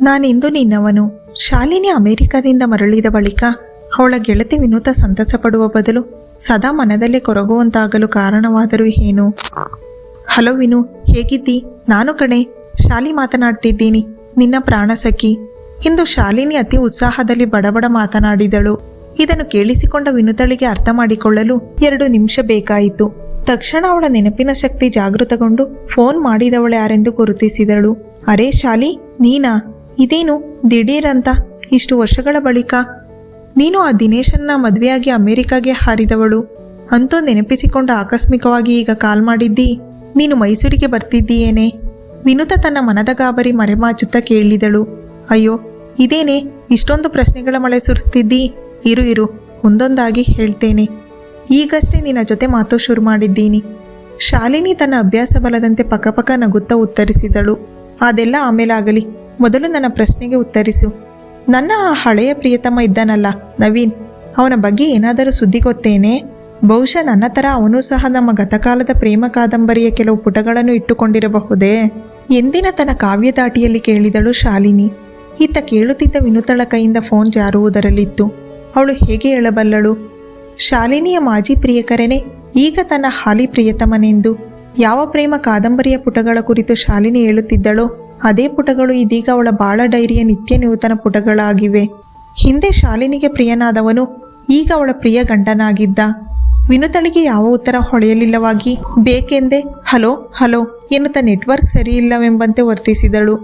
ನಾನಿಂದು ನಿನ್ನವನು. ಶಾಲಿನಿ ಅಮೆರಿಕದಿಂದ ಮರಳಿದ ಬಳಿಕ ಅವಳ ಗೆಳತಿ ವಿನೂತ ಸಂತಸ ಪಡುವ ಬದಲು ಸದಾ ಮನದಲ್ಲೇ ಕೊರಗುವಂತಾಗಲು ಕಾರಣವಾದರೂ ಏನು? ಹಲೋ ವಿನು, ಹೇಗಿದ್ದಿ? ನಾನು ಕಣೆ, ಶಾಲಿ ಮಾತನಾಡ್ತಿದ್ದೀನಿ. ನಿನ್ನ ಪ್ರಾಣ ಸಖಿ. ಇಂದು ಶಾಲಿನಿ ಅತಿ ಉತ್ಸಾಹದಲ್ಲಿ ಬಡಬಡ ಮಾತನಾಡಿದಳು. ಇದನ್ನು ಕೇಳಿಸಿಕೊಂಡ ವಿನುತಳಿಗೆ ಅರ್ಥ ಮಾಡಿಕೊಳ್ಳಲು ಎರಡು ನಿಮಿಷ ಬೇಕಾಯಿತು. ತಕ್ಷಣ ಅವಳ ನೆನಪಿನ ಶಕ್ತಿ ಜಾಗೃತಗೊಂಡು ಫೋನ್ ಮಾಡಿದವಳು ಯಾರೆಂದು ಗುರುತಿಸಿದಳು. ಅರೆ ಶಾಲಿ, ನೀನಾ? ಇದೇನು ದಿಢೀರಂತ? ಇಷ್ಟು ವರ್ಷಗಳ ಬಳಿಕ? ನೀನು ಆ ದಿನೇಶನ್ನ ಮದುವೆಯಾಗಿ ಅಮೆರಿಕಾಗೆ ಹಾರಿದವಳು. ಅಂತೂ ನೆನಪಿಸಿಕೊಂಡು ಆಕಸ್ಮಿಕವಾಗಿ ಈಗ ಕಾಲ್ ಮಾಡಿದ್ದಿ? ನೀನು ಮೈಸೂರಿಗೆ ಬರ್ತಿದ್ದೀಯೇನೆ? ವಿನುತ ತನ್ನ ಮನದ ಗಾಬರಿ ಮರೆಮಾಚುತ್ತಾ ಕೇಳಿದಳು. ಅಯ್ಯೋ, ಇದೇನೆ? ಇಷ್ಟೊಂದು ಪ್ರಶ್ನೆಗಳ ಮಳೆ ಸುರಿಸ್ತಿದ್ದಿ? ಇರು ಇರು, ಒಂದೊಂದಾಗಿ ಹೇಳ್ತೇನೆ. ಈಗಷ್ಟೇ ನಿನ್ನ ಜೊತೆ ಮಾತು ಶುರು ಮಾಡಿದ್ದೀನಿ. ಶಾಲಿನಿ ತನ್ನ ಅಭ್ಯಾಸ ಬಲದಂತೆ ಪಕ್ಕಪಕ್ಕ ನಗುತ್ತಾ ಉತ್ತರಿಸಿದಳು. ಅದೆಲ್ಲ ಆಮೇಲಾಗಲಿ. ಮೊದಲು ನನ್ನ ಪ್ರಶ್ನೆಗೆ ಉತ್ತರಿಸು. ನನ್ನ ಆ ಹಳೆಯ ಪ್ರಿಯತಮ ಇದ್ದಾನಲ್ಲ, ನವೀನ್. ಅವನ ಬಗ್ಗೆ ಏನಾದರೂ ಸುದ್ದಿ ಗೊತ್ತೇನೆ? ಬಹುಶಃ ನನ್ನ ಥರ ಅವನು ಸಹ ನಮ್ಮ ಗತಕಾಲದ ಪ್ರೇಮ ಕಾದಂಬರಿಯ ಕೆಲವು ಪುಟಗಳನ್ನು ಇಟ್ಟುಕೊಂಡಿರಬಹುದೇ? ಎಂದಿನ ತನ್ನ ಕಾವ್ಯದಾಟಿಯಲ್ಲಿ ಕೇಳಿದಳು ಶಾಲಿನಿ. ಇತ್ತ ಕೇಳುತ್ತಿದ್ದ ವಿನುತಳ ಕೈಯಿಂದ ಫೋನ್ ಜಾರುವುದರಲ್ಲಿತ್ತು. ಅವಳು ಹೇಗೆ ಹೇಳಬಲ್ಲಳು ಶಾಲಿನಿಯ ಮಾಜಿ ಪ್ರಿಯಕರನೇ, ಈಗ ತನ್ನ ಹಾಲಿ ಪ್ರಿಯತಮನೆಂದು ಯಾವ ಪ್ರೇಮ ಕಾದಂಬರಿಯ ಪುಟಗಳ ಕುರಿತು ಶಾಲಿನಿ ಹೇಳುತ್ತಿದ್ದಳೋ? ಅದೇ ಪುಟಗಳು ಇದೀಗ ಅವಳ ಬಾಳ ಡೈರಿಯ ನಿತ್ಯ ನೂತನ ಪುಟಗಳಾಗಿವೆ. ಹಿಂದೆ ಶಾಲಿನಿಗೆ ಪ್ರಿಯನಾದವನು, ಈಗ ಅವಳ ಪ್ರಿಯ ಗಂಡನಾಗಿದ್ದ. ವಿನುತಳಿಗೆ ಯಾವ ಉತ್ತರ ಹೊಳೆಯಲಿಲ್ಲವಾಗಿ, ಬೇಕೆಂದೇ? ಹಲೋ ಹಲೋ, ಎನ್ನುತ್ತ ನೆಟ್ವರ್ಕ್ ಸರಿಯಿಲ್ಲವೆಂಬಂತೆ ವರ್ತಿಸಿದಳು.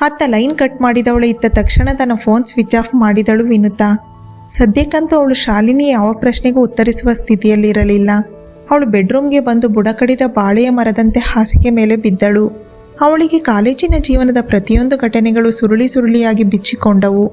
ಅತ್ತ ಲೈನ್ ಕಟ್ ಮಾಡಿದವಳು ಇತ್ತ ತಕ್ಷಣ ತನ್ನ ಫೋನ್ ಸ್ವಿಚ್ ಆಫ್ ಮಾಡಿದಳು ವಿನುತಾ. ಸದ್ಯಕ್ಕಂತೂ ಅವಳು ಶಾಲಿನಿ ಯಾವ ಪ್ರಶ್ನೆಗೂ ಉತ್ತರಿಸುವ ಸ್ಥಿತಿಯಲ್ಲಿರಲಿಲ್ಲ. ಅವಳು ಬೆಡ್ರೂಮ್ಗೆ ಬಂದು ಬುಡಕಡಿದ ಬಾಳೆಯ ಮರದಂತೆ ಹಾಸಿಗೆ ಮೇಲೆ ಬಿದ್ದಳು. ಅವಳಿಗೆ ಕಾಲೇಜಿನ ಜೀವನದ ಪ್ರತಿಯೊಂದು ಘಟನೆಗಳು ಸುರುಳಿ ಸುರುಳಿಯಾಗಿ ಬಿಚ್ಚಿಕೊಂಡವು.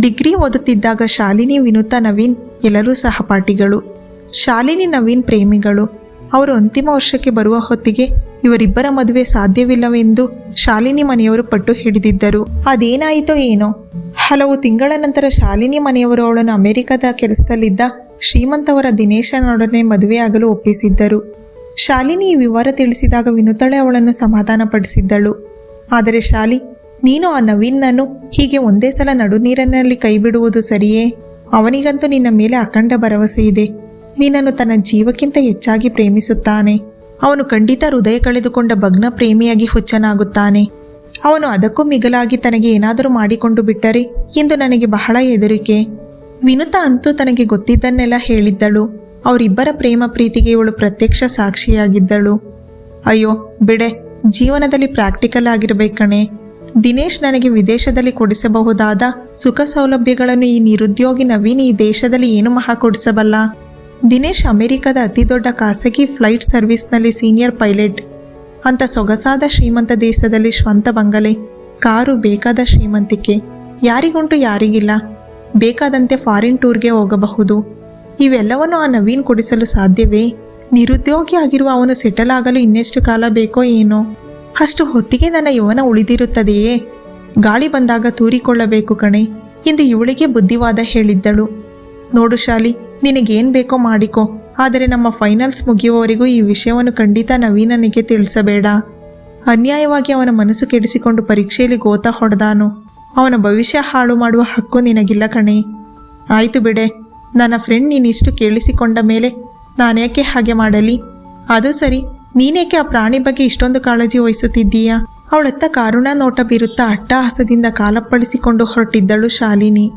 ಡಿಗ್ರಿ ಓದುತ್ತಿದ್ದಾಗ ಶಾಲಿನಿ, ವಿನುತ, ನವೀನ್ ಎಲ್ಲರೂ ಸಹಪಾಠಿಗಳು. ಶಾಲಿನಿ, ನವೀನ್ ಪ್ರೇಮಿಗಳು. ಅವರು ಅಂತಿಮ ವರ್ಷಕ್ಕೆ ಬರುವ ಹೊತ್ತಿಗೆ ಇವರಿಬ್ಬರ ಮದುವೆ ಸಾಧ್ಯವಿಲ್ಲವೆಂದು ಶಾಲಿನಿ ಮನೆಯವರು ಪಟ್ಟು ಹಿಡಿದಿದ್ದರು. ಅದೇನಾಯಿತೋ ಏನೋ? ಹಲವು ತಿಂಗಳ ನಂತರ ಶಾಲಿನಿ ಮನೆಯವರು ಅವಳನ್ನು ಅಮೆರಿಕದ ಕೆಲಸದಲ್ಲಿದ್ದ ಶ್ರೀಮಂತವರ ದಿನೇಶನೊಡನೆ ಮದುವೆಯಾಗಲು ಒಪ್ಪಿಸಿದ್ದರು. ಶಾಲಿನಿ ಈ ವಿವರ ತಿಳಿಸಿದಾಗ ವಿನುತಳೆ ಅವಳನ್ನು ಸಮಾಧಾನಪಡಿಸಿದ್ದಳು. ಆದರೆ ಶಾಲಿ, ನೀನು ಆ ನವೀನ್ನನ್ನು ಹೀಗೆ ಒಂದೇ ಸಲ ನಡು ನೀರಿನಲ್ಲಿ ಕೈಬಿಡುವುದು ಸರಿಯೇ? ಅವನಿಗಂತೂ ನಿನ್ನ ಮೇಲೆ ಅಖಂಡ ಭರವಸೆ ಇದೆ. ನಿನ್ನನ್ನು ತನ್ನ ಜೀವಕ್ಕಿಂತ ಹೆಚ್ಚಾಗಿ ಪ್ರೇಮಿಸುತ್ತಾನೆ. ಅವನು ಖಂಡಿತ ಹೃದಯ ಕಳೆದುಕೊಂಡ ಭಗ್ನ ಪ್ರೇಮಿಯಾಗಿ ಹುಚ್ಚನಾಗುತ್ತಾನೆ. ಅವನು ಅದಕ್ಕೂ ಮಿಗಲಾಗಿ ತನಗೆ ಏನಾದರೂ ಮಾಡಿಕೊಂಡು ಬಿಟ್ಟರೆ ಎಂದು ನನಗೆ ಬಹಳ ಹೆದರಿಕೆ. ವಿನುತಾ ಅಂತೂ ತನಗೆ ಗೊತ್ತಿದ್ದನ್ನೆಲ್ಲ ಹೇಳಿದ್ದಳು. ಅವರಿಬ್ಬರ ಪ್ರೇಮ ಪ್ರೀತಿಗೆ ಇವಳು ಪ್ರತ್ಯಕ್ಷ ಸಾಕ್ಷಿಯಾಗಿದ್ದಳು. ಅಯ್ಯೋ, ಬಿಡೆ, ಜೀವನದಲ್ಲಿ ಪ್ರಾಕ್ಟಿಕಲ್ ಆಗಿರಬೇಕಣೆ ದಿನೇಶ್ ನನಗೆ ವಿದೇಶದಲ್ಲಿ ಕೊಡಿಸಬಹುದಾದ ಸುಖ ಸೌಲಭ್ಯಗಳನ್ನು ಈ ನಿರುದ್ಯೋಗಿ ನವೀನ್ ಈ ದೇಶದಲ್ಲಿ ಏನು ಮಹಾ ಕೊಡಿಸಬಲ್ಲ? ದಿನೇಶ್ ಅಮೆರಿಕದ ಅತಿದೊಡ್ಡ ಖಾಸಗಿ ಫ್ಲೈಟ್ ಸರ್ವಿಸ್ನಲ್ಲಿ ಸೀನಿಯರ್ ಪೈಲಟ್. ಅಂತ ಸೊಗಸಾದ ಶ್ರೀಮಂತ ದೇಶದಲ್ಲಿ ಸ್ವಂತ ಬಂಗಲೆ. ಕಾರು ಬೇಕಾದ ಶ್ರೀಮಂತಿಕೆ. ಯಾರಿಗುಂಟು ಯಾರಿಗಿಲ್ಲ. ಬೇಕಾದಂತೆ ಫಾರಿನ್ ಟೂರ್ಗೆ ಹೋಗಬಹುದು. ಇವೆಲ್ಲವನ್ನು ಆ ನವೀನ್ ಕೊಡಿಸಲು ಸಾಧ್ಯವೇ? ನಿರುದ್ಯೋಗಿ ಆಗಿರುವ ಅವನು ಸೆಟಲ್ ಆಗಲು ಇನ್ನೆಷ್ಟು ಕಾಲ ಬೇಕೋ ಏನೋ? ಅಷ್ಟು ಹೊತ್ತಿಗೆ ನನ್ನ ಯವನ ಉಳಿದಿರುತ್ತದೆಯೇ? ಗಾಳಿ ಬಂದಾಗ ತೂರಿಕೊಳ್ಳಬೇಕು ಕಣೆ ಎಂದು ಇವಳಿಗೆ ಬುದ್ಧಿವಾದ ಹೇಳಿದ್ದಳು. ನೋಡು ಶಾಲಿ, ನಿನಗೇನು ಬೇಕೋ ಮಾಡಿಕೊ, ಆದರೆ ನಮ್ಮ ಫೈನಲ್ಸ್ ಮುಗಿಯುವವರೆಗೂ ಈ ವಿಷಯವನ್ನು ಖಂಡಿತ ನವೀನನಿಗೆ ತಿಳಿಸಬೇಡ. ಅನ್ಯಾಯವಾಗಿ ಅವನ ಮನಸ್ಸು ಕೆಡಿಸಿಕೊಂಡು ಪರೀಕ್ಷೆಯಲ್ಲಿ ಗೋತ ಹೊಡೆದಾನು? ಅವನ ಭವಿಷ್ಯ ಹಾಳು ಮಾಡುವ ಹಕ್ಕು ನಿನಗಿಲ್ಲ ಕಣೆ. ಆಯಿತು ಬಿಡೆ. ನನ್ನ ಫ್ರೆಂಡ್ ನೀನಿಷ್ಟು ಕೇಳಿಸಿಕೊಂಡ ಮೇಲೆ ನಾನ್ಯಾಕೆ ಹಾಗೆ ಮಾಡಲಿ? ಅದು ಸರಿ ನೀನೇಕೆ ಆ ಪ್ರಾಣಿ ಬಗ್ಗೆ ಇಷ್ಟೊಂದು ಕಾಳಜಿ ವಹಿಸುತ್ತಿದ್ದೀಯಾ? ಅವಳತ್ತ ಕಾರುಣ ನೋಟ ಬೀರುತ್ತಾ ಅಟ್ಟಹಾಸದಿಂದ ಕಾಲಪ್ಪಳಿಸಿಕೊಂಡು ಹೊರಟಿದ್ದಳು ಶಾಲಿನಿ.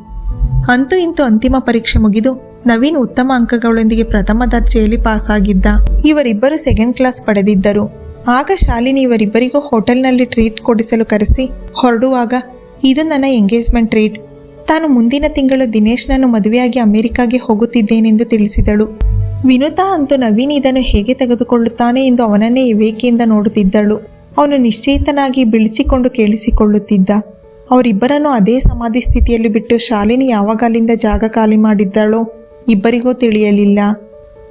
ಅಂತೂ ಇಂತೂ ಅಂತಿಮ ಪರೀಕ್ಷೆ ಮುಗಿದು ನವೀನ್ ಉತ್ತಮ ಅಂಕಗಳೊಂದಿಗೆ ಪ್ರಥಮ ದರ್ಜೆಯಲ್ಲಿ ಪಾಸಾಗಿದ್ದ ಇವರಿಬ್ಬರು ಸೆಕೆಂಡ್ ಕ್ಲಾಸ್ ಪಡೆದಿದ್ದರು. ಆಗ ಶಾಲಿನಿ ಇವರಿಬ್ಬರಿಗೂ ಹೋಟೆಲ್ನಲ್ಲಿ ಟ್ರೀಟ್ ಕೊಡಿಸಲು ಕರೆಸಿ ಹೊರಡುವಾಗ, ಇದು ನನ್ನ ಎಂಗೇಜ್ಮೆಂಟ್ ಟ್ರೀಟ್ ತಾನು ಮುಂದಿನ ತಿಂಗಳು ದಿನೇಶ್ನನ್ನು ಮದುವೆಯಾಗಿ ಅಮೆರಿಕಾಗೆ ಹೋಗುತ್ತಿದ್ದೇನೆಂದು ತಿಳಿಸಿದಳು. ವಿನುತಾ ಅಂತೂ ನವೀನ್ ಇದನ್ನು ಹೇಗೆ ತೆಗೆದುಕೊಳ್ಳುತ್ತಾನೆ ಎಂದು ಅವನನ್ನೇ ಇವೇಕೆಯಿಂದ ನೋಡುತ್ತಿದ್ದಳು. ಅವನು ನಿಶ್ಚೇತನಾಗಿ ಬಿಳಿಸಿಕೊಂಡು ಕೇಳಿಸಿಕೊಳ್ಳುತ್ತಿದ್ದ. ಅವರಿಬ್ಬರನ್ನು ಅದೇ ಸಮಾಧಿ ಸ್ಥಿತಿಯಲ್ಲಿ ಬಿಟ್ಟು ಶಾಲಿನಿ ಯಾವಾಗ ಅಲ್ಲಿಂದ ಜಾಗ ಖಾಲಿ ಮಾಡಿದ್ದಳೋ ಇಬ್ಬರಿಗೂ ತಿಳಿಯಲಿಲ್ಲ.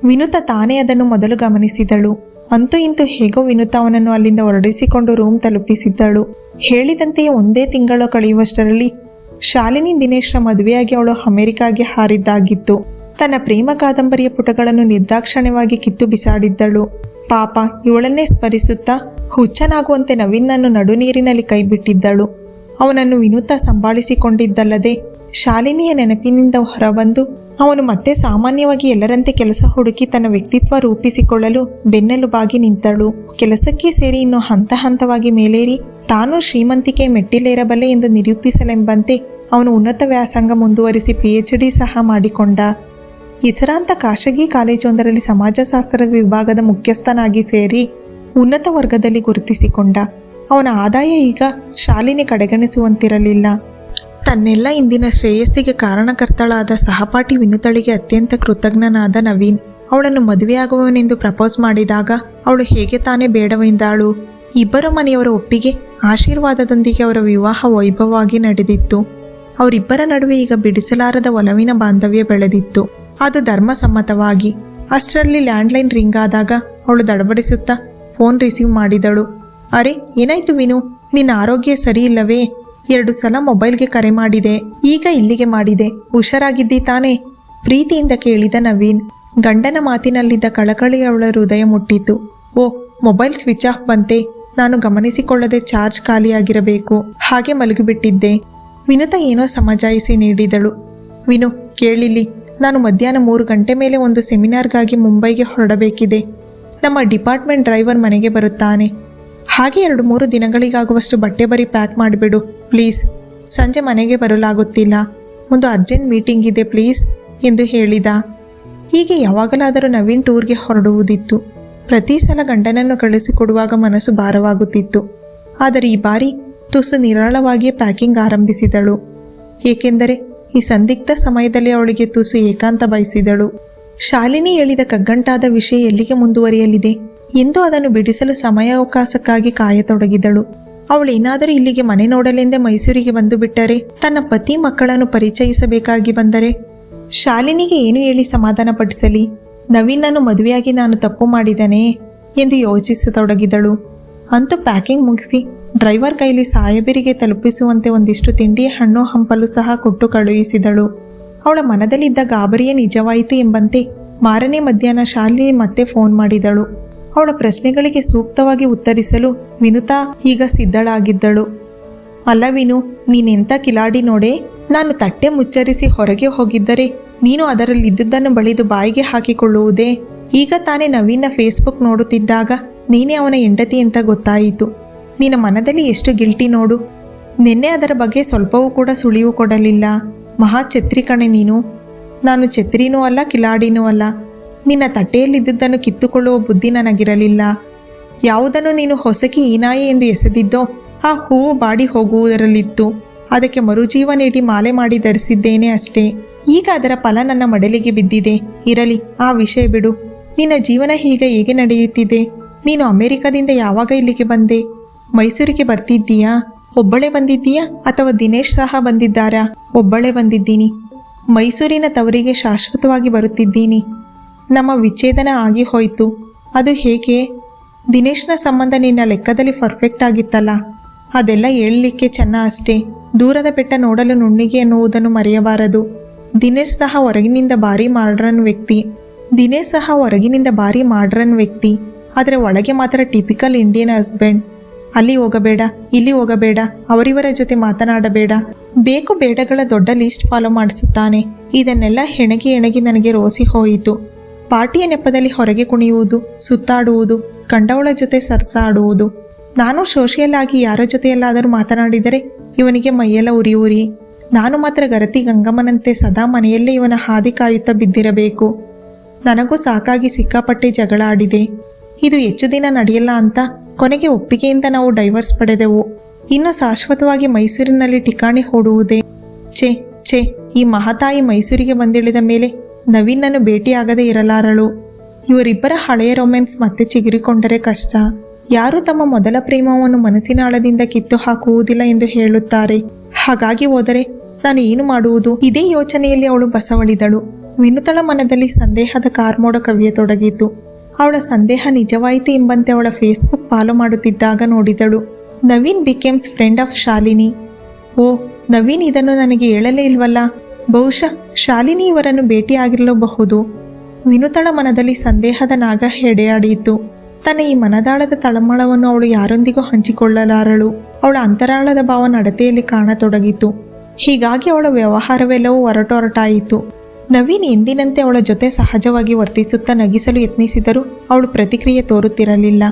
ವಿನುತ ತಾನೇ ಅದನ್ನು ಮೊದಲು ಗಮನಿಸಿದಳು. ಅಂತೂ ಇಂತೂ ಹೇಗೋ ವಿನುತ ಅವನನ್ನು ಅಲ್ಲಿಂದ ಹೊರಡಿಸಿಕೊಂಡು ರೂಮ್ ತಲುಪಿಸಿದ್ದಳು. ಹೇಳಿದಂತೆಯೇ ಒಂದೇ ತಿಂಗಳು ಕಳೆಯುವಷ್ಟರಲ್ಲಿ ಶಾಲಿನಿ ದಿನೇಶ್ರ ಮದುವೆಯಾಗಿ ಅವಳು ಅಮೆರಿಕಾಗೆ ಹಾರಿದ್ದಾಗಿತ್ತು. ತನ್ನ ಪ್ರೇಮ ಕಾದಂಬರಿಯ ಪುಟಗಳನ್ನು ನಿರ್ದಾಕ್ಷಣ್ಯವಾಗಿ ಕಿತ್ತು ಬಿಸಾಡಿದ್ದಳು. ಪಾಪ, ಇವಳನ್ನೇ ಸ್ಮರಿಸುತ್ತಾ ಹುಚ್ಚನಾಗುವಂತೆ ನವೀನನ್ನು ನಡುನೀರಿನಲ್ಲಿ ಕೈಬಿಟ್ಟಿದ್ದಳು. ಅವನನ್ನು ವಿನೂತ ಸಂಭಾಳಿಸಿಕೊಂಡಿದ್ದಲ್ಲದೆ ಶಾಲಿನಿಯ ನೆನಪಿನಿಂದ ಹೊರಬಂದು ಅವನು ಮತ್ತೆ ಸಾಮಾನ್ಯವಾಗಿ ಎಲ್ಲರಂತೆ ಕೆಲಸ ಹುಡುಕಿ ತನ್ನ ವ್ಯಕ್ತಿತ್ವ ರೂಪಿಸಿಕೊಳ್ಳಲು ಬೆನ್ನೆಲುಬಾಗಿ ನಿಂತಳು. ಕೆಲಸಕ್ಕೆ ಸೇರಿ ಇನ್ನು ಹಂತ ಹಂತವಾಗಿ ಮೇಲೇರಿ ತಾನು ಶ್ರೀಮಂತಿಕೆ ಮೆಟ್ಟಿಲೇರಬಲ್ಲೆ ಎಂದು ನಿರೂಪಿಸಲೆಂಬಂತೆ ಅವನು ಉನ್ನತ ವ್ಯಾಸಂಗ ಮುಂದುವರಿಸಿ ಪಿ ಎಚ್ ಡಿ ಸಹ ಮಾಡಿಕೊಂಡ. ಹೆಸರಾಂತ ಖಾಸಗಿ ಕಾಲೇಜೊಂದರಲ್ಲಿ ಸಮಾಜಶಾಸ್ತ್ರದ ವಿಭಾಗದ ಮುಖ್ಯಸ್ಥನಾಗಿ ಸೇರಿ ಉನ್ನತ ವರ್ಗದಲ್ಲಿ ಗುರುತಿಸಿಕೊಂಡ. ಅವನ ಆದಾಯ ಈಗ ಶಾಲಿನಿ ಕಡೆಗಣಿಸುವಂತಿರಲಿಲ್ಲ. ತನ್ನೆಲ್ಲ ಇಂದಿನ ಶ್ರೇಯಸ್ಸಿಗೆ ಕಾರಣಕರ್ತಳಾದ ಸಹಪಾಠಿ ವಿನುತಳಿಗೆ ಅತ್ಯಂತ ಕೃತಜ್ಞನಾದ ನವೀನ್. ಅವಳನ್ನು ಮದುವೆಯಾಗುವವನೆಂದು ಪ್ರಪೋಸ್ ಮಾಡಿದಾಗ ಅವಳು ಹೇಗೆ ತಾನೇ ಬೇಡವೆಂದಾಳು. ಇಬ್ಬರು ಮನೆಯವರ ಒಪ್ಪಿಗೆ, ಆಶೀರ್ವಾದದೊಂದಿಗೆ ಅವರ ವಿವಾಹ ವೈಭವವಾಗಿ ನಡೆದಿತ್ತು. ಅವರಿಬ್ಬರ ನಡುವೆ ಈಗ ಬಿಡಿಸಲಾರದ ಒಲವಿನ ಬಾಂಧವ್ಯ ಬೆಳೆದಿತ್ತು. ಅದು ಧರ್ಮಸಮ್ಮತವಾಗಿ, ಅಷ್ಟರಲ್ಲಿ ಲ್ಯಾಂಡ್ಲೈನ್ ರಿಂಗ್ ಆದಾಗ ಅವಳು ದಡಬಡಿಸುತ್ತಾ ಫೋನ್ ರಿಸೀವ್ ಮಾಡಿದಳು. ಅರೆ, ಏನಾಯ್ತು ವಿನು? ನಿನ್ನ ಆರೋಗ್ಯ ಸರಿ ಇಲ್ಲವೇ ಎರಡು ಸಲ ಮೊಬೈಲ್ಗೆ ಕರೆ ಮಾಡಿದೆ. ಈಗ ಇಲ್ಲಿಗೆ ಮಾಡಿದೆ. ಹುಷಾರಾಗಿದ್ದಿ ತಾನೇ ಪ್ರೀತಿಯಿಂದ ಕೇಳಿದ ನವೀನ್. ಗಂಡನ ಮಾತಿನಲ್ಲಿದ್ದ ಕಳಕಳಿ ಅವಳ ಹೃದಯ ಮುಟ್ಟಿತು. ಓ, ಮೊಬೈಲ್ ಸ್ವಿಚ್ ಆಫ್ ಬಂತೆ. ನಾನು ಗಮನಿಸಿಕೊಳ್ಳದೆ ಚಾರ್ಜ್ ಖಾಲಿಯಾಗಿರಬೇಕು. ಹಾಗೆ ಮಲಗಿಬಿಟ್ಟಿದ್ದೆ. ವಿನುತ ಏನೋ ಸಮಜಾಯಿಸಿ ನೀಡಿದಳು. ವಿನು ಕೇಳಿಲಿ ನಾನು ಮಧ್ಯಾಹ್ನ ಮೂರು ಗಂಟೆ ಮೇಲೆ ಒಂದು ಸೆಮಿನಾರ್ಗಾಗಿ ಮುಂಬೈಗೆ ಹೊರಡಬೇಕಿದೆ. ನಮ್ಮ ಡಿಪಾರ್ಟ್ಮೆಂಟ್ ಡ್ರೈವರ್ ಮನೆಗೆ ಬರುತ್ತಾನೆ. ಹಾಗೆ ಎರಡು ಮೂರು ದಿನಗಳಿಗಾಗುವಷ್ಟು ಬಟ್ಟೆ ಬರಿ ಪ್ಯಾಕ್ ಮಾಡಿಬಿಡು ಪ್ಲೀಸ್ ಸಂಜೆ ಮನೆಗೆ ಬರಲಾಗುತ್ತಿಲ್ಲ. ಒಂದು ಅರ್ಜೆಂಟ್ ಮೀಟಿಂಗ್ ಇದೆ ಪ್ಲೀಸ್ ಎಂದು ಹೇಳಿದ. ಹೀಗೆ ಯಾವಾಗಲಾದರೂ ನವೀನ್ ಟೂರ್ಗೆ ಹೊರಡುವುದಿತ್ತು. ಪ್ರತಿ ಸಲ ಗಂಡನನ್ನು ಕಳಿಸಿಕೊಡುವಾಗ ಮನಸ್ಸು ಭಾರವಾಗುತ್ತಿತ್ತು. ಆದರೆ ಈ ಬಾರಿ ತುಸು ನಿರಾಳವಾಗಿಯೇ ಪ್ಯಾಕಿಂಗ್ ಆರಂಭಿಸಿದಳು. ಏಕೆಂದರೆ ಈ ಸಂದಿಗ್ಧ ಸಮಯದಲ್ಲಿ ಅವಳಿಗೆ ತುಸು ಏಕಾಂತ ಬಯಸಿದಳು. ಶಾಲಿನಿ ಹೇಳಿದ ಕಗ್ಗಂಟಾದ ವಿಷಯ ಎಲ್ಲಿಗೆ ಮುಂದುವರಿಯಲಿದೆ? ಎಂದು ಅದನ್ನು ಬಿಡಿಸಲು ಸಮಯಾವಕಾಶಕ್ಕಾಗಿ ಕಾಯತೊಡಗಿದಳು. ಅವಳೇನಾದರೂ ಇಲ್ಲಿಗೆ ಮನೆ ನೋಡಲೆಂದೇ ಮೈಸೂರಿಗೆ ಬಂದು ಬಿಟ್ಟರೆ, ತನ್ನ ಪತಿ ಮಕ್ಕಳನ್ನು ಪರಿಚಯಿಸಬೇಕಾಗಿ ಬಂದರೆ? ಶಾಲಿನಿಗೆ ಏನು ಹೇಳಿ ಸಮಾಧಾನಪಡಿಸಲಿ? ನವೀನನ್ನು ಮದುವೆಯಾಗಿ ನಾನು ತಪ್ಪು ಮಾಡಿದನೇ ಎಂದು ಯೋಚಿಸತೊಡಗಿದಳು. ಅಂತೂ ಪ್ಯಾಕಿಂಗ್ ಮುಗಿಸಿ ಡ್ರೈವರ್ ಕೈಲಿ ಸಾಹೇಬರಿಗೆ ತಲುಪಿಸುವಂತೆ ಒಂದಿಷ್ಟು ತಿಂಡಿ ಹಣ್ಣು ಹಂಪಲು ಸಹ ಕೊಟ್ಟು ಕಳುಹಿಸಿದಳು. ಅವಳ ಮನದಲ್ಲಿದ್ದ ಗಾಬರಿಯೇ ನಿಜವಾಯಿತು ಎಂಬಂತೆ ಮಾರನೇ ಮಧ್ಯಾಹ್ನ ಶಾಲಿನಿ ಮತ್ತೆ ಫೋನ್ ಮಾಡಿದಳು. ಅವಳ ಪ್ರಶ್ನೆಗಳಿಗೆ ಸೂಕ್ತವಾಗಿ ಉತ್ತರಿಸಲು ವಿನುತಾ ಈಗ ಸಿದ್ಧಳಾಗಿದ್ದಳು. ಅಲ್ಲ ವಿನು ನೀನೆಂಥ ಕಿಲಾಡಿ ನೋಡೆ? ನಾನು ತಟ್ಟೆ ಮುಚ್ಚರಿಸಿ ಹೊರಗೆ ಹೋಗಿದ್ದರೆ ನೀನು ಅದರಲ್ಲಿದ್ದುದನ್ನು ಬಳಿದು ಬಾಯಿಗೆ ಹಾಕಿಕೊಳ್ಳುವುದೇ? ಈಗ ತಾನೇ ನವೀನ ಫೇಸ್ಬುಕ್ ನೋಡುತ್ತಿದ್ದಾಗ ನೀನೇ ಅವನ ಹೆಂಡತಿ ಅಂತ ಗೊತ್ತಾಯಿತು. ನಿನ್ನ ಮನದಲ್ಲಿ ಎಷ್ಟು ಗಿಲ್ಟಿ ನೋಡು. ನಿನ್ನೆ ಅದರ ಬಗ್ಗೆ ಸ್ವಲ್ಪವೂ ಕೂಡ ಸುಳಿವು ಕೊಡಲಿಲ್ಲ. ಮಹಾ ಛತ್ರಿ ಕಣೆ ನೀನು. ನಾನು ಛತ್ರಿನೂ ಅಲ್ಲ, ಕಿಲಾಡಿನೂ ಅಲ್ಲ. ನಿನ್ನ ತಟ್ಟೆಯಲ್ಲಿದ್ದುದನ್ನು ಕಿತ್ತುಕೊಳ್ಳುವ ಬುದ್ಧಿ ನನಗಿರಲಿಲ್ಲ. ಯಾವುದನ್ನು ನೀನು ಹೊಸಕಿ ಈನಾಯಿ ಎಂದು ಎಸೆದಿದ್ದೋ ಆ ಹೂವು ಬಾಡಿ ಹೋಗುವುದರಲ್ಲಿತ್ತು. ಅದಕ್ಕೆ ಮರುಜೀವ ನೀಡಿ ಮಾಲೆ ಮಾಡಿ ಧರಿಸಿದ್ದೇನೆ ಅಷ್ಟೇ. ಈಗ ಅದರ ಫಲ ನನ್ನ ಮಡಲಿಗೆ ಬಿದ್ದಿದೆ. ಇರಲಿ, ಆ ವಿಷಯ ಬಿಡು. ನಿನ್ನ ಜೀವನ ಹೀಗೆ ಹೇಗೆ ನಡೆಯುತ್ತಿದೆ? ನೀನು ಅಮೆರಿಕದಿಂದ ಯಾವಾಗ ಇಲ್ಲಿಗೆ ಬಂದೆ? ಮೈಸೂರಿಗೆ ಬರ್ತಿದ್ದೀಯಾ? ಒಬ್ಬಳೇ ಬಂದಿದ್ದೀಯಾ ಅಥವಾ ದಿನೇಶ್ ಸಹ ಬಂದಿದ್ದಾರಾ? ಒಬ್ಬಳೇ ಬಂದಿದ್ದೀನಿ. ಮೈಸೂರಿನ ತವರಿಗೆ ಶಾಶ್ವತವಾಗಿ ಬರುತ್ತಿದ್ದೀನಿ. ನಮ್ಮ ವಿಚ್ಛೇದನ ಆಗಿ ಹೋಯಿತು. ಅದು ಹೇಗೆ? ದಿನೇಶ್ನ ಸಂಬಂಧ ನಿನ್ನ ಲೆಕ್ಕದಲ್ಲಿ ಪರ್ಫೆಕ್ಟ್ ಆಗಿತ್ತಲ್ಲ. ಅದೆಲ್ಲ ಹೇಳಲಿಕ್ಕೆ ಚೆನ್ನ ಅಷ್ಟೇ. ದೂರದ ಬೆಟ್ಟ ನೋಡಲು ನುಣ್ಣಿಗೆ ಎನ್ನುವುದನ್ನು ಮರೆಯಬಾರದು. ದಿನೇಶ್ ಸಹ ಹೊರಗಿನಿಂದ ಭಾರಿ ಮಾಡ್ರನ್ ವ್ಯಕ್ತಿ. ದಿನೇಶ್ ಸಹ ಹೊರಗಿನಿಂದ ಭಾರಿ ಮಾಡ್ರನ್ ವ್ಯಕ್ತಿ. ಆದರೆ ಒಳಗೆ ಮಾತ್ರ ಟಿಪಿಕಲ್ ಇಂಡಿಯನ್ ಹಸ್ಬೆಂಡ್ ಅಲ್ಲಿ ಹೋಗಬೇಡ, ಇಲ್ಲಿ ಹೋಗಬೇಡ, ಅವರಿವರ ಜೊತೆ ಮಾತನಾಡಬೇಡ. ಬೇಕು ಬೇಡಗಳ ದೊಡ್ಡ ಲಿಸ್ಟ್ ಫಾಲೋ ಮಾಡಿಸುತ್ತಾನೆ. ಇದನ್ನೆಲ್ಲ ಹೆಣಗಿ ಹೆಣಗಿ ನನಗೆ ರೋಸಿ ಹೋಯಿತು. ಪಾರ್ಟಿಯ ನೆಪದಲ್ಲಿ ಹೊರಗೆ ಕುಣಿಯುವುದು, ಸುತ್ತಾಡುವುದು, ಕಂಡವಳ ಜೊತೆ ಸರ್ಸಾಡುವುದು. ನಾನು ಸೋಷಿಯಲ್ ಆಗಿ ಯಾರ ಜೊತೆಯಲ್ಲಾದರೂ ಮಾತನಾಡಿದರೆ ಇವನಿಗೆ ಮೈಯೆಲ್ಲ ಉರಿ ಉರಿ. ನಾನು ಮಾತ್ರ ಗರತಿ ಗಂಗಮ್ಮನಂತೆ ಸದಾ ಮನೆಯಲ್ಲೇ ಇವನ ಹಾದಿ ಕಾಯುತ್ತಾ ಬಿದ್ದಿರಬೇಕು. ನನಗೂ ಸಾಕಾಗಿ ಸಿಕ್ಕಾಪಟ್ಟೆ ಜಗಳ ಆಡಿದೆ. ಇದು ಹೆಚ್ಚು ದಿನ ನಡೆಯಲ್ಲ ಅಂತ ಕೊನೆಗೆ ಒಪ್ಪಿಗೆಯಿಂದ ನಾವು ಡೈವರ್ಸ್ ಪಡೆದೆವು. ಇನ್ನು ಶಾಶ್ವತವಾಗಿ ಮೈಸೂರಿನಲ್ಲಿ ಠಿಕಾಣಿ ಹೂಡುವುದೇ? ಛೇ ಛೇ, ಈ ಮಹತಾಯಿ ಮೈಸೂರಿಗೆ ಬಂದಿಳಿದ ಮೇಲೆ ನವೀನನ್ನು ಭೇಟಿಯಾಗದೇ ಇರಲಾರಳು. ಇವರಿಬ್ಬರ ಹಳೆಯ ರೊಮ್ಯಾನ್ಸ್ ಮತ್ತೆ ಚಿಗುರಿಕೊಂಡರೆ ಕಷ್ಟ. ಯಾರು ತಮ್ಮ ಮೊದಲ ಪ್ರೇಮವನ್ನು ಮನಸ್ಸಿನ ಆಳದಿಂದ ಕಿತ್ತು ಹಾಕುವುದಿಲ್ಲ ಎಂದು ಹೇಳುತ್ತಾರೆ. ಹಾಗಾಗಿ ಹೋದರೆ, ನಾನು ಏನು ಮಾಡುವುದು? ಇದೇ ಯೋಚನೆಯಲ್ಲಿ ಅವಳು ಬಸವಳಿದಳು. ವಿನುತಳ ಮನದಲ್ಲಿ ಸಂದೇಹದ ಕಾರ್ಮೋಡ ಕವಿಯತೊಡಗಿತು ಅವಳ ಸಂದೇಹ ನಿಜವಾಯಿತು ಎಂಬಂತೆ ಅವಳ ಫೇಸ್ಬುಕ್ ಫಾಲೋ ಮಾಡುತ್ತಿದ್ದಾಗ ನೋಡಿದಳು. Naveen becomes friend of Shalini. ಓ, ನವೀನ್ ಇದನ್ನು ನನಗೆ ಹೇಳಲೇ ಇಲ್ವಲ್ಲ? ಬಹುಶಃ ಶಾಲಿನಿ ಇವರನ್ನು ಭೇಟಿಯಾಗಿರಲಬಹುದು. ವಿನುತಳ ಮನದಲ್ಲಿ ಸಂದೇಹದ ನಾಗ ಹೆಡೆಯಾಡಿಯಿತು ತನ್ನ ಈ ಮನದಾಳದ ತಳಮಳವನ್ನು ಅವಳು ಯಾರೊಂದಿಗೂ ಹಂಚಿಕೊಳ್ಳಲಾರಳು. ಅವಳ ಅಂತರಾಳದ ಭಾವ ನಡತೆಯಲ್ಲಿ ಕಾಣತೊಡಗಿತು. ಹೀಗಾಗಿ ಅವಳ ವ್ಯವಹಾರವೆಲ್ಲವೂ ಹೊರಟೊರಟಾಯಿತು ನವೀನ್ ಎಂದಿನಂತೆ ಅವಳ ಜೊತೆ ಸಹಜವಾಗಿ ವರ್ತಿಸುತ್ತಾ ನಗಿಸಲು ಯತ್ನಿಸಿದರೂ ಅವಳು ಪ್ರತಿಕ್ರಿಯೆ ತೋರುತ್ತಿರಲಿಲ್ಲ.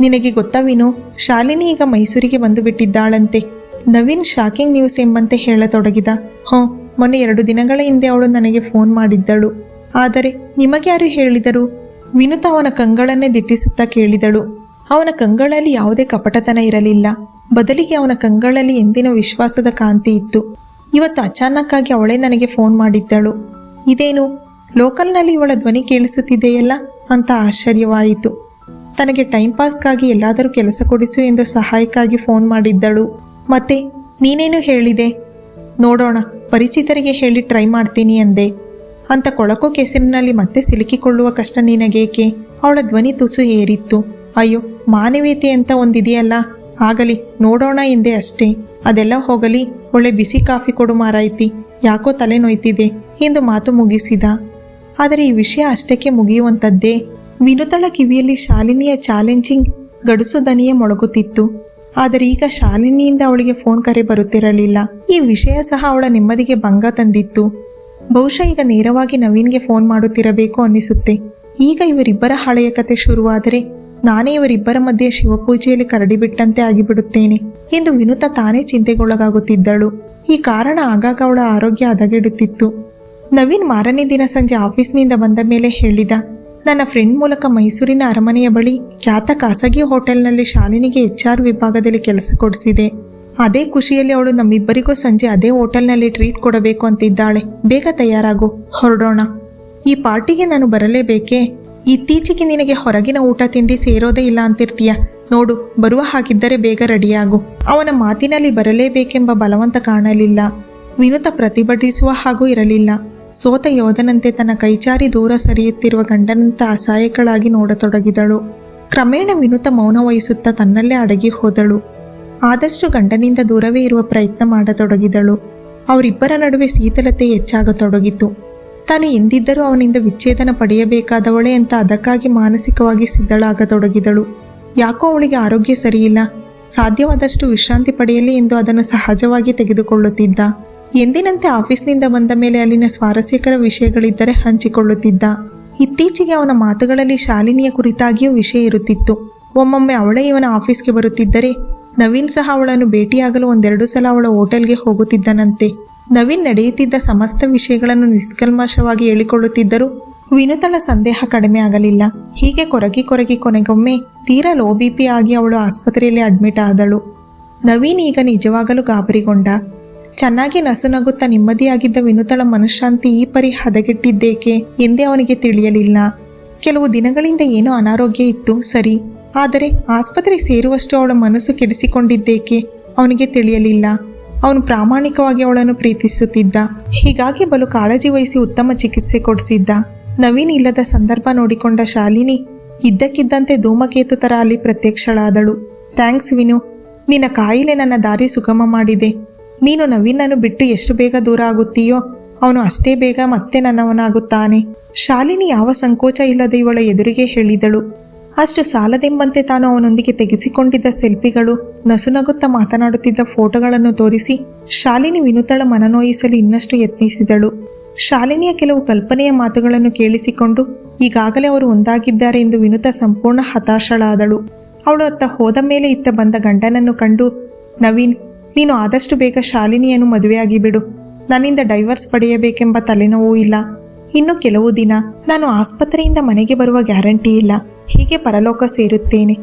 ನಿನಗೆ ಗೊತ್ತಾ ವಿನು, ಶಾಲಿನಿ ಈಗ ಮೈಸೂರಿಗೆ ಬಂದು ಬಿಟ್ಟಿದ್ದಾಳಂತೆ ನವೀನ್ ಶಾಕಿಂಗ್ ನ್ಯೂಸ್ ಎಂಬಂತೆ ಹೇಳತೊಡಗಿದ. ಹ್ಞೂ ಮೊನ್ನೆ ಎರಡು ದಿನಗಳ ಹಿಂದೆ ಅವಳು ನನಗೆ ಫೋನ್ ಮಾಡಿದ್ದಳು. ಆದರೆ ನಿಮಗೆ ಯಾರು ಹೇಳಿದರು? ವಿನುತ ಅವನ ಕಂಗಳನ್ನೇ ದಿಟ್ಟಿಸುತ್ತಾ ಕೇಳಿದಳು. ಅವನ ಕಂಗಳಲ್ಲಿ ಯಾವುದೇ ಕಪಟತನ ಇರಲಿಲ್ಲ. ಬದಲಿಗೆ ಅವನ ಕಂಗಳಲ್ಲಿ ಎಂದಿನ ವಿಶ್ವಾಸದ ಕಾಂತಿ ಇತ್ತು. ಇವತ್ತು ಅಚಾನಕ್ಕಾಗಿ ಅವಳೇ ನನಗೆ ಫೋನ್ ಮಾಡಿದ್ದಳು. ಇದೇನು, ಲೋಕಲ್ನಲ್ಲಿ ಇವಳ ಧ್ವನಿ ಕೇಳಿಸುತ್ತಿದೆಯಲ್ಲ ಅಂತ ಆಶ್ಚರ್ಯವಾಯಿತು. ತನಗೆ ಟೈಮ್ ಪಾಸ್ಗಾಗಿ ಎಲ್ಲಾದರೂ ಕೆಲಸ ಕೊಡಿಸು ಎಂದು ಸಹಾಯಕ್ಕಾಗಿ ಫೋನ್ ಮಾಡಿದ್ದಳು. ಮತ್ತೆ, ನೀನೇನು ಹೇಳಿದೆ? ನೋಡೋಣ. ಪರಿಚಿತರಿಗೆ ಹೇಳಿ ಟ್ರೈ ಮಾಡ್ತೀನಿ ಅಂದೆ. ಅಂತ ಕೊಳಕು ಕೆಸರಿನಲ್ಲಿ ಮತ್ತೆ ಸಿಲುಕಿಕೊಳ್ಳುವ ಕಷ್ಟ ನಿನಗೇಕೆ? ಅವಳ ಧ್ವನಿ ತುಸು ಏರಿತ್ತು. ಅಯ್ಯೋ, ಮಾನವೀಯತೆ ಅಂತ ಒಂದಿದೆಯಲ್ಲ? ಆಗಲಿ, ನೋಡೋಣ ಎಂದೆ ಅಷ್ಟೇ. ಅದೆಲ್ಲ ಹೋಗಲಿ, ಒಳ್ಳೆ ಬಿಸಿ ಕಾಫಿ ಕೊಡು ಮಾರಾಯ್ತಿ. ಯಾಕೋ ತಲೆ ನೋಯ್ತಿದೆ ಎಂದು ಮಾತು ಮುಗಿಸಿದ. ಆದರೆ ಈ ವಿಷಯ ಅಷ್ಟಕ್ಕೆ ಮುಗಿಯುವಂಥದ್ದೇ ವಿನುತಳ ಕಿವಿಯಲ್ಲಿ ಶಾಲಿನಿಯ ಚಾಲೆಂಜಿಂಗ್ ಗಡುಸು ದನಿಯೇ ಮೊಳಗುತ್ತಿತ್ತು. ಆದರೆ ಈಗ ಶಾಲಿನಿಯಿಂದ ಅವಳಿಗೆ ಫೋನ್ ಕರೆ ಬರುತ್ತಿರಲಿಲ್ಲ. ಈ ವಿಷಯ ಸಹ ಅವಳ ನೆಮ್ಮದಿಗೆ ಭಂಗ ತಂದಿತ್ತು. ಬಹುಶಃ ಈಗ ನೇರವಾಗಿ ನವೀನ್ಗೆ ಫೋನ್ ಮಾಡುತ್ತಿರಬೇಕು ಅನ್ನಿಸುತ್ತೆ. ಈಗ ಇವರಿಬ್ಬರ ಹಳೆಯ ಕತೆ ಶುರುವಾದರೆ ನಾನೇ ಇವರಿಬ್ಬರ ಮಧ್ಯೆ ಶಿವಪೂಜೆಯಲ್ಲಿ ಕರಡಿಬಿಟ್ಟಂತೆ ಆಗಿಬಿಡುತ್ತೇನೆ ಎಂದು ವಿನುತ ತಾನೇ ಚಿಂತೆಗೊಳಗಾಗುತ್ತಿದ್ದಳು. ಈ ಕಾರಣ ಆಗಾಗ ಅವಳ ಆರೋಗ್ಯ ಹದಗೆಡುತ್ತಿತ್ತು. ನವೀನ್ ಮಾರನೇ ದಿನ ಸಂಜೆ ಆಫೀಸ್ನಿಂದ ಬಂದ ಮೇಲೆ ಹೇಳಿದ ನನ್ನ ಫ್ರೆಂಡ್ ಮೂಲಕ ಮೈಸೂರಿನ ಅರಮನೆಯ ಬಳಿ ಖ್ಯಾತ ಖಾಸಗಿ ಹೋಟೆಲ್ನಲ್ಲಿ ಶಾಲಿನಿಗೆ ಎಚ್ ಆರ್ ವಿಭಾಗದಲ್ಲಿ ಕೆಲಸ ಕೊಡಿಸಿದೆ. ಅದೇ ಖುಷಿಯಲ್ಲಿ ಅವಳು ನಮ್ಮಿಬ್ಬರಿಗೂ ಸಂಜೆ ಅದೇ ಹೋಟೆಲ್ನಲ್ಲಿ ಟ್ರೀಟ್ ಕೊಡಬೇಕು ಅಂತಿದ್ದಾಳೆ. ಬೇಗ ತಯಾರಾಗು, ಹೊರಡೋಣ. ಈ ಪಾರ್ಟಿಗೆ ನಾನು ಬರಲೇಬೇಕೇ? ಇತ್ತೀಚೆಗೆ ನಿನಗೆ ಹೊರಗಿನ ಊಟ ತಿಂಡಿ ಸೇರೋದೇ ಇಲ್ಲ ಅಂತಿರ್ತೀಯ. ನೋಡು, ಬರುವ ಹಾಗಿದ್ದರೆ ಬೇಗ ರೆಡಿಯಾಗು. ಅವನ ಮಾತಿನಲ್ಲಿ ಬರಲೇಬೇಕೆಂಬ ಬಲವಂತ ಕಾಣಲಿಲ್ಲ. ವಿನುತ ಪ್ರತಿಭಟಿಸುವ ಹಾಗೂ ಇರಲಿಲ್ಲ. ಸೋತ ಯೋಧನಂತೆ ತನ್ನ ಕೈಚಾರಿ ದೂರ ಸರಿಯುತ್ತಿರುವ ಗಂಡನಂತ ಅಸಹಾಯಕಳಾಗಿ ನೋಡತೊಡಗಿದಳು. ಕ್ರಮೇಣ ವಿನುತ ಮೌನ ವಹಿಸುತ್ತಾ ತನ್ನಲ್ಲೇ ಅಡಗಿ ಹೋದಳು. ಆದಷ್ಟು ಗಂಡನಿಂದ ದೂರವೇ ಇರುವ ಪ್ರಯತ್ನ ಮಾಡತೊಡಗಿದಳು. ಅವರಿಬ್ಬರ ನಡುವೆ ಶೀತಲತೆ ಹೆಚ್ಚಾಗತೊಡಗಿತು. ತಾನು ಎಂದಿದ್ದರೂ ಅವನಿಂದ ವಿಚ್ಛೇದನ ಪಡೆಯಬೇಕಾದವಳೆ ಅಂತ ಅದಕ್ಕಾಗಿ ಮಾನಸಿಕವಾಗಿ ಸಿದ್ಧಳಾಗತೊಡಗಿದಳು. ಯಾಕೋ ಅವಳಿಗೆ ಆರೋಗ್ಯ ಸರಿಯಿಲ್ಲ. ಸಾಧ್ಯವಾದಷ್ಟು ವಿಶ್ರಾಂತಿ ಪಡೆಯಲಿ ಎಂದು ಅದನ್ನು ಸಹಜವಾಗಿ ತೆಗೆದುಕೊಳ್ಳುತ್ತಿದ್ದ. ಎಂದಿನಂತೆ ಆಫೀಸ್ನಿಂದ ಬಂದ ಮೇಲೆ ಅಲ್ಲಿನ ಸ್ವಾರಸ್ಯಕರ ವಿಷಯಗಳಿದ್ದರೆ ಹಂಚಿಕೊಳ್ಳುತ್ತಿದ್ದ. ಇತ್ತೀಚೆಗೆ ಅವನ ಮಾತುಗಳಲ್ಲಿ ಶಾಲಿನಿಯ ಕುರಿತಾಗಿಯೂ ವಿಷಯ ಇರುತ್ತಿತ್ತು. ಒಮ್ಮೊಮ್ಮೆ ಅವಳೇ ಇವನ ಆಫೀಸ್ಗೆ ಬರುತ್ತಿದ್ದರೆ, ನವೀನ್ ಸಹ ಅವಳನ್ನು ಭೇಟಿಯಾಗಲು ಒಂದೆರಡು ಸಲ ಅವಳ ಹೋಟೆಲ್ಗೆ ಹೋಗುತ್ತಿದ್ದನಂತೆ. ನವೀನ್ ನಡೆಯುತ್ತಿದ್ದ ಸಮಸ್ತ ವಿಷಯಗಳನ್ನು ನಿಷ್ಕಲ್ಮಶವಾಗಿ ಹೇಳಿಕೊಳ್ಳುತ್ತಿದ್ದರೂ ವಿನುತಳ ಸಂದೇಹ ಕಡಿಮೆ ಆಗಲಿಲ್ಲ. ಹೀಗೆ ಕೊರಗಿ ಕೊರಗಿ ಕೊನೆಗೊಮ್ಮೆ ತೀರಾ ಲೋ ಬಿ ಪಿ ಆಗಿ ಅವಳು ಆಸ್ಪತ್ರೆಯಲ್ಲಿ ಅಡ್ಮಿಟ್ ಆದಳು. ನವೀನ್ ಈಗ ನಿಜವಾಗಲೂ ಗಾಬರಿಗೊಂಡ ಚೆನ್ನಾಗಿ ನಸುನಗುತ್ತಾ ನೆಮ್ಮದಿಯಾಗಿದ್ದ ವಿನುತಳ ಮನಃಶಾಂತಿ ಈ ಪರಿ ಹದಗೆಟ್ಟಿದ್ದೇಕೆ ಎಂದೇ ಅವನಿಗೆ ತಿಳಿಯಲಿಲ್ಲ. ಕೆಲವು ದಿನಗಳಿಂದ ಏನೋ ಅನಾರೋಗ್ಯ ಇತ್ತು, ಸರಿ. ಆದರೆ ಆಸ್ಪತ್ರೆ ಸೇರುವಷ್ಟು ಅವಳ ಮನಸ್ಸು ಕೆಡಿಸಿಕೊಂಡಿದ್ದೇಕೆ ಅವನಿಗೆ ತಿಳಿಯಲಿಲ್ಲ. ಅವನು ಪ್ರಾಮಾಣಿಕವಾಗಿ ಅವಳನ್ನು ಪ್ರೀತಿಸುತ್ತಿದ್ದ. ಹೀಗಾಗಿ ಬಲು ಕಾಳಜಿ ವಹಿಸಿ ಉತ್ತಮ ಚಿಕಿತ್ಸೆ ಕೊಡಿಸಿದ್ದ. ನವೀನ್ ಇಲ್ಲದ ಸಂದರ್ಭ ನೋಡಿಕೊಂಡ ಶಾಲಿನಿ ಇದ್ದಕ್ಕಿದ್ದಂತೆ ಧೂಮಕೇತು ತರ ಅಲ್ಲಿ ಪ್ರತ್ಯಕ್ಷಳಾದಳು. ಥ್ಯಾಂಕ್ಸ್ ವಿನು, ನಿನ್ನ ಕಾಯಿಲೆ ನನ್ನ ದಾರಿ ಸುಗಮ ಮಾಡಿದೆ. ನೀನು ನವೀನನ್ನು ಬಿಟ್ಟು ಎಷ್ಟು ಬೇಗ ದೂರ ಆಗುತ್ತೀಯೋ, ಅವನು ಅಷ್ಟೇ ಬೇಗ ಮತ್ತೆ ನನ್ನವನಾಗುತ್ತಾನೆ. ಶಾಲಿನಿ ಯಾವ ಸಂಕೋಚ ಇಲ್ಲದೆ ಇವಳ ಎದುರಿಗೆ ಹೇಳಿದಳು. ಅಷ್ಟು ಸಾಲದೆಂಬಂತೆ ತಾನು ಅವನೊಂದಿಗೆ ತೆಗೆಸಿಕೊಂಡಿದ್ದ ಸೆಲ್ಫಿಗಳು, ನಸುನಗುತ್ತಾ ಮಾತನಾಡುತ್ತಿದ್ದ ಫೋಟೋಗಳನ್ನು ತೋರಿಸಿ ಶಾಲಿನಿ ವಿನುತಳ ಮನನೋಯಿಸಲು ಇನ್ನಷ್ಟು ಯತ್ನಿಸಿದಳು. ಶಾಲಿನಿಯ ಕೆಲವು ಕಲ್ಪನೆಯ ಮಾತುಗಳನ್ನು ಕೇಳಿಸಿಕೊಂಡು ಈಗಾಗಲೇ ಅವರು ಒಂದಾಗಿದ್ದಾರೆ ಎಂದು ವಿನುತ ಸಂಪೂರ್ಣ ಹತಾಶಳಾದಳು. ಅವಳು ಅತ್ತ ಹೋದ ಮೇಲೆ ಇತ್ತ ಬಂದ ಗಂಡನನ್ನು ಕಂಡು, ನವೀನ್ ನೀನು ಆದಷ್ಟು ಬೇಗ ಶಾಲಿನಿಯನ್ನು ಮದುವೆಯಾಗಿ ಬಿಡು. ನನ್ನಿಂದ ಡೈವರ್ಸ್ ಪಡೆಯಬೇಕೆಂಬ ತಲೆನೋವು ಇಲ್ಲ. ಇನ್ನು ಕೆಲವು ದಿನ ನಾನು ಆಸ್ಪತ್ರೆಯಿಂದ ಮನೆಗೆ ಬರುವ ಗ್ಯಾರಂಟಿ ಇಲ್ಲ. ಹೀಗೆ ಪರಲೋಕ ಸೇರುತ್ತೇನೆ.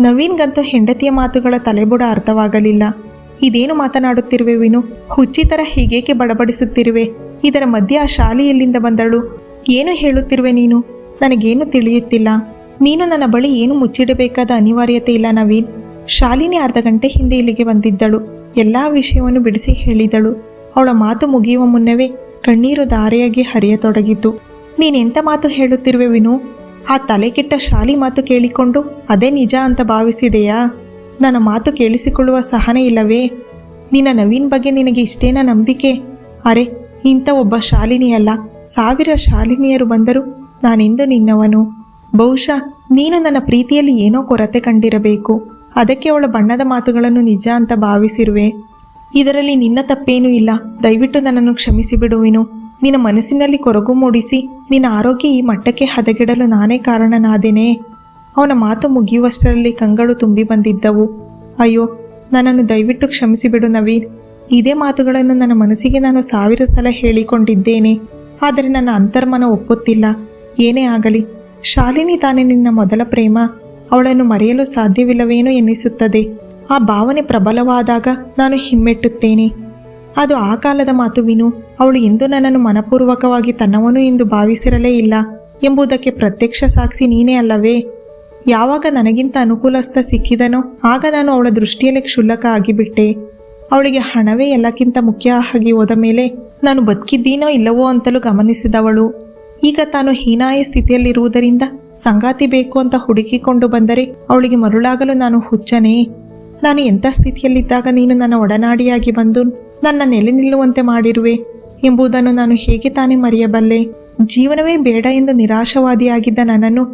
ನವೀನ್ಗಂತೂ ಹೆಂಡತಿಯ ಮಾತುಗಳ ತಲೆಬುಡ ಅರ್ಥವಾಗಲಿಲ್ಲ. ಇದೇನು ಮಾತನಾಡುತ್ತಿರುವೆ ವಿನು? ಹುಚ್ಚಿತರ ಹೀಗೇಕೆ ಬಡಬಡಿಸುತ್ತಿರುವೆ? ಇದರ ಮಧ್ಯೆ ಆ ಶಾಲೆಯಲ್ಲಿಂದ ಬಂದಳು? ಏನು ಹೇಳುತ್ತಿರುವೆ ನೀನು? ನನಗೇನು ತಿಳಿಯುತ್ತಿಲ್ಲ. ನೀನು ನನ್ನ ಬಳಿ ಏನು ಮುಚ್ಚಿಡಬೇಕಾದ ಅನಿವಾರ್ಯತೆ ಇಲ್ಲ ನವೀನ್. ಶಾಲಿನಿ ಅರ್ಧ ಗಂಟೆ ಹಿಂದೆ ಇಲ್ಲಿಗೆ ಬಂದಿದ್ದಳು. ಎಲ್ಲ ವಿಷಯವನ್ನು ಬಿಡಿಸಿ ಹೇಳಿದಳು. ಅವಳ ಮಾತು ಮುಗಿಯುವ ಮುನ್ನವೇ ಕಣ್ಣೀರು ಧಾರೆಯಾಗಿ ಹರಿಯತೊಡಗಿತು ನೀನೆಂಥ ಮಾತು ಹೇಳುತ್ತಿರುವೆ ವಿನು? ಆ ತಲೆಕೆಟ್ಟ ಶಾಲಿ ಮಾತು ಕೇಳಿಕೊಂಡು ಅದೇ ನಿಜ ಅಂತ ಭಾವಿಸಿದೆಯಾ? ನನ್ನ ಮಾತು ಕೇಳಿಸಿಕೊಳ್ಳುವ ಸಹನೆ ಇಲ್ಲವೇ? ನಿನ್ನ ನವೀನ್ ಬಗ್ಗೆ ನಿನಗೆ ಇಷ್ಟೇನ ನಂಬಿಕೆ? ಅರೆ, ಇಂಥ ಒಬ್ಬ ಶಾಲಿನಿಯಲ್ಲ. ಸಾವಿರ ಶಾಲಿನಿಯರು ಬಂದರೂ ನಾನೆಂದು ನಿನ್ನವನು? ಬಹುಶಃ ನೀನು ನನ್ನ ಪ್ರೀತಿಯಲ್ಲಿ ಏನೋ ಕೊರತೆ ಕಂಡಿರಬೇಕು. ಅದಕ್ಕೆ ಅವಳ ಬಣ್ಣದ ಮಾತುಗಳನ್ನು ನಿಜ ಅಂತ ಭಾವಿಸಿರುವೆ. ಇದರಲ್ಲಿ ನಿನ್ನ ತಪ್ಪೇನೂ ಇಲ್ಲ. ದಯವಿಟ್ಟು ನನ್ನನ್ನು ಕ್ಷಮಿಸಿ ಬಿಡುವೆನು ನಿನ್ನ ಮನಸ್ಸಿನಲ್ಲಿ ಕೊರಗು ಮೂಡಿಸಿ ನಿನ್ನ ಆರೋಗ್ಯ ಈ ಮಟ್ಟಕ್ಕೆ ಹದಗೆಡಲು ನಾನೇ ಕಾರಣನಾದೇನೆ. ಅವನ ಮಾತು ಮುಗಿಯುವಷ್ಟರಲ್ಲಿ ಕಂಗಳು ತುಂಬಿ ಬಂದಿದ್ದವು. ಅಯ್ಯೋ, ನನ್ನನ್ನು ದಯವಿಟ್ಟು ಕ್ಷಮಿಸಿಬಿಡು ನವೀನ್. ಇದೇ ಮಾತುಗಳನ್ನು ನನ್ನ ಮನಸ್ಸಿಗೆ ನಾನು ಸಾವಿರ ಸಲ ಹೇಳಿಕೊಂಡಿದ್ದೇನೆ. ಆದರೆ ನನ್ನ ಅಂತರ್ಮನ ಒಪ್ಪುತ್ತಿಲ್ಲ. ಏನೇ ಆಗಲಿ, ಶಾಲಿನಿ ತಾನೇ ನಿನ್ನ ಮೊದಲ ಪ್ರೇಮ. ಅವಳನ್ನು ಮರೆಯಲು ಸಾಧ್ಯವಿಲ್ಲವೇನೋ ಎನ್ನಿಸುತ್ತದೆ. ಆ ಭಾವನೆ ಪ್ರಬಲವಾದಾಗ ನಾನು ಹಿಮ್ಮೆಟ್ಟುತ್ತೇನೆ. ಅದು ಆ ಕಾಲದ ಮಾತು ವಿನು, ಅವಳು ಇಂದು ನನ್ನನ್ನು ಮನಪೂರ್ವಕವಾಗಿ ತನ್ನವನು ಎಂದು ಭಾವಿಸಿರಲೇ ಇಲ್ಲ ಎಂಬುದಕ್ಕೆ ಪ್ರತ್ಯಕ್ಷ ಸಾಕ್ಷಿ ನೀನೇ ಅಲ್ಲವೇ? ಯಾವಾಗ ನನಗಿಂತ ಅನುಕೂಲಸ್ಥ ಸಿಕ್ಕಿದನೋ, ಆಗ ನಾನು ಅವಳ ದೃಷ್ಟಿಯಲ್ಲಿ ಕ್ಷುಲ್ಲಕ ಆಗಿಬಿಟ್ಟೆ. ಅವಳಿಗೆ ಹಣವೇ ಎಲ್ಲಕ್ಕಿಂತ ಮುಖ್ಯ ಆಗಿ ಹೋದ ಮೇಲೆ ನಾನು ಬದುಕಿದ್ದೀನೋ ಇಲ್ಲವೋ ಅಂತಲೂ ಗಮನಿಸಿದವಳು. ಈಗ ತಾನು ಹೀನಾಯ ಸ್ಥಿತಿಯಲ್ಲಿರುವುದರಿಂದ ಸಂಗಾತಿ ಬೇಕು ಅಂತ ಹುಡುಕಿಕೊಂಡು ಬಂದರೆ ಅವಳಿಗೆ ಮರುಳಾಗಲು ನಾನು ಹುಚ್ಚನೇ. ನಾನು ಎಂಥ ಸ್ಥಿತಿಯಲ್ಲಿದ್ದಾಗ ನೀನು ನನ್ನ ಒಡನಾಡಿಯಾಗಿ ಬಂದು ನನ್ನ ನೆಲೆ ನಿಲ್ಲುವಂತೆ ಮಾಡಿರುವೆ ಎಂಬುದನ್ನು ನಾನು ಹೇಗೆ ತಾನೇ ಮರೆಯಬಲ್ಲೆ? ಜೀವನವೇ ಬೇಡ ಎಂದು ನಿರಾಶವಾದಿಯಾಗಿದ್ದ ನನ್ನನ್ನು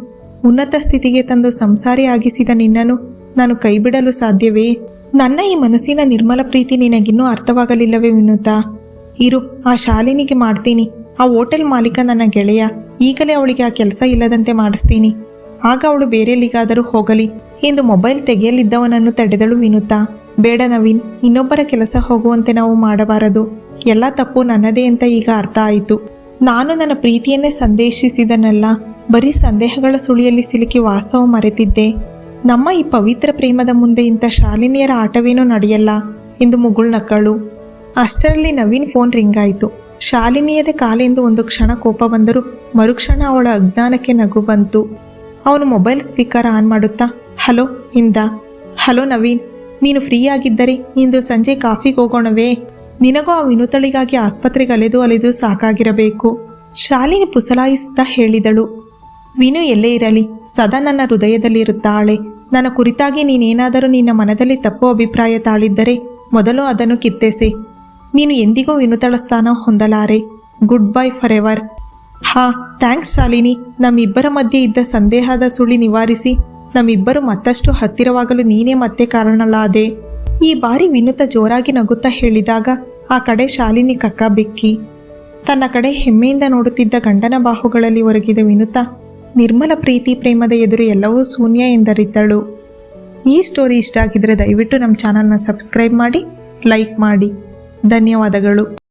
ಉನ್ನತ ಸ್ಥಿತಿಗೆ ತಂದು ಸಂಸಾರಿಯಾಗಿಸಿದ ನಿನ್ನನ್ನು ನಾನು ಕೈಬಿಡಲು ಸಾಧ್ಯವೇ? ನನ್ನ ಈ ಮನಸ್ಸಿನ ನಿರ್ಮಲ ಪ್ರೀತಿ ನಿನಗಿನ್ನೂ ಅರ್ಥವಾಗಲಿಲ್ಲವೇ ವಿನುತಾ? ಇರು, ಆ ಶಾಲಿನಿಗೆ ಮಾಡ್ತೀನಿ. ಆ ಹೋಟೆಲ್ ಮಾಲೀಕ ನನ್ನ ಗೆಳೆಯ. ಈಗಲೇ ಅವಳಿಗೆ ಆ ಕೆಲಸ ಇಲ್ಲದಂತೆ ಮಾಡಿಸ್ತೀನಿ. ಆಗ ಅವಳು ಬೇರೆಲ್ಲಿಗಾದರೂ ಹೋಗಲಿ. ಎಂದು ಮೊಬೈಲ್ ತೆಗೆಯಲಿದ್ದವನನ್ನು ತಡೆದಳು ವಿನುತಾ. ಬೇಡ ನವೀನ್, ಇನ್ನೊಬ್ಬರ ಕೆಲಸ ಹೋಗುವಂತೆ ನಾವು ಮಾಡಬಾರದು. ಎಲ್ಲ ತಪ್ಪು ನನ್ನದೇ ಅಂತ ಈಗ ಅರ್ಥ ಆಯಿತು. ನಾನು ನನ್ನ ಪ್ರೀತಿಯನ್ನೇ ಸಂದೇಶಿಸಿದನಲ್ಲ. ಬರೀ ಸಂದೇಹಗಳ ಸುಳಿಯಲ್ಲಿ ಸಿಲುಕಿ ವಾಸ್ತವ ಮರೆತಿದ್ದೆ. ನಮ್ಮ ಈ ಪವಿತ್ರ ಪ್ರೇಮದ ಮುಂದೆ ಇಂಥ ಶಾಲಿನಿಯರ ಆಟವೇನೂ ನಡೆಯಲ್ಲ. ಎಂದು ಮುಗುಳ್ನಕ್ಕಳು ಅಷ್ಟರಲ್ಲಿ ನವೀನ್ ಫೋನ್ ರಿಂಗ್ ಆಯಿತು. ಶಾಲಿನಿಯದೆ ಕಾಲೆಂದು ಒಂದು ಕ್ಷಣ ಕೋಪ ಬಂದರೂ ಮರುಕ್ಷಣ ಅವಳ ಅಜ್ಞಾನಕ್ಕೆ ನಗು ಬಂತು. ಅವನು ಮೊಬೈಲ್ ಸ್ಪೀಕರ್ ಆನ್ ಮಾಡುತ್ತಾ, ಹಲೋ, ಇಂದ. ಹಲೋ, ನವೀನ್. ನೀನು ಫ್ರೀ ಆಗಿದ್ದರೆ ಇಂದು ಸಂಜೆ ಕಾಫಿಗೆ ಹೋಗೋಣವೇ. ನಿನಗೂ ಆ ವಿನೂತಳಿಗಾಗಿ ಆಸ್ಪತ್ರೆಗೆ ಅಲೆದು ಅಲೆದು ಸಾಕಾಗಿರಬೇಕು. ಶಾಲಿನಿ ಪುಸಲಾಯಿಸುತ್ತಾ ಹೇಳಿದಳು, ವಿನು ಎಲ್ಲೇ ಇರಲಿ, ಸದಾ ನನ್ನ ಹೃದಯದಲ್ಲಿರುತ್ತಾಳೆ. ನನ್ನ ಕುರಿತಾಗಿ ನೀನೇನಾದರೂ ನಿನ್ನ ಮನದಲ್ಲಿ ತಪ್ಪು ಅಭಿಪ್ರಾಯ ತಾಳಿದ್ದರೆ ಮೊದಲು ಅದನ್ನು ಕಿತ್ತೆಸೆ. ನೀನು ಎಂದಿಗೂ ವಿನುತಳ ಸ್ಥಾನ ಹೊಂದಲಾರೆ. ಗುಡ್ ಬೈ ಫಾರ್ ಎವರ್ ಹಾ ಥ್ಯಾಂಕ್ಸ್ ಶಾಲಿನಿ ನಮ್ಮಿಬ್ಬರ ಮಧ್ಯೆ ಇದ್ದ ಸಂದೇಹದ ಸುಳಿ ನಿವಾರಿಸಿ ನಮ್ಮಿಬ್ಬರು ಮತ್ತಷ್ಟು ಹತ್ತಿರವಾಗಲು ನೀನೇ ಮತ್ತೆ ಕಾರಣಲಾದೆ ಈ ಬಾರಿ ವಿನುತ ಜೋರಾಗಿ ನಗುತ್ತಾ ಹೇಳಿದಾಗ ಆ ಕಡೆ ಶಾಲಿನಿ ಕಕ್ಕ ಬೆಕ್ಕಿ. ತನ್ನ ಕಡೆ ಹೆಮ್ಮೆಯಿಂದ ನೋಡುತ್ತಿದ್ದ ಗಂಡನ ಬಾಹುಗಳಲ್ಲಿ ಒರಗಿದ ವಿನುತ ನಿರ್ಮಲ ಪ್ರೀತಿ ಪ್ರೇಮದ ಎದುರು ಎಲ್ಲವೂ ಶೂನ್ಯ ಎಂದರಿದ್ದಳು. ಈ ಸ್ಟೋರಿ ಇಷ್ಟ ಆಗಿದ್ರೆ ದಯವಿಟ್ಟು ನಮ್ಮ ಚಾನಲ್ನ ಸಬ್ಸ್ಕ್ರೈಬ್ ಮಾಡಿ ಲೈಕ್ ಮಾಡಿ. ಧನ್ಯವಾದಗಳು.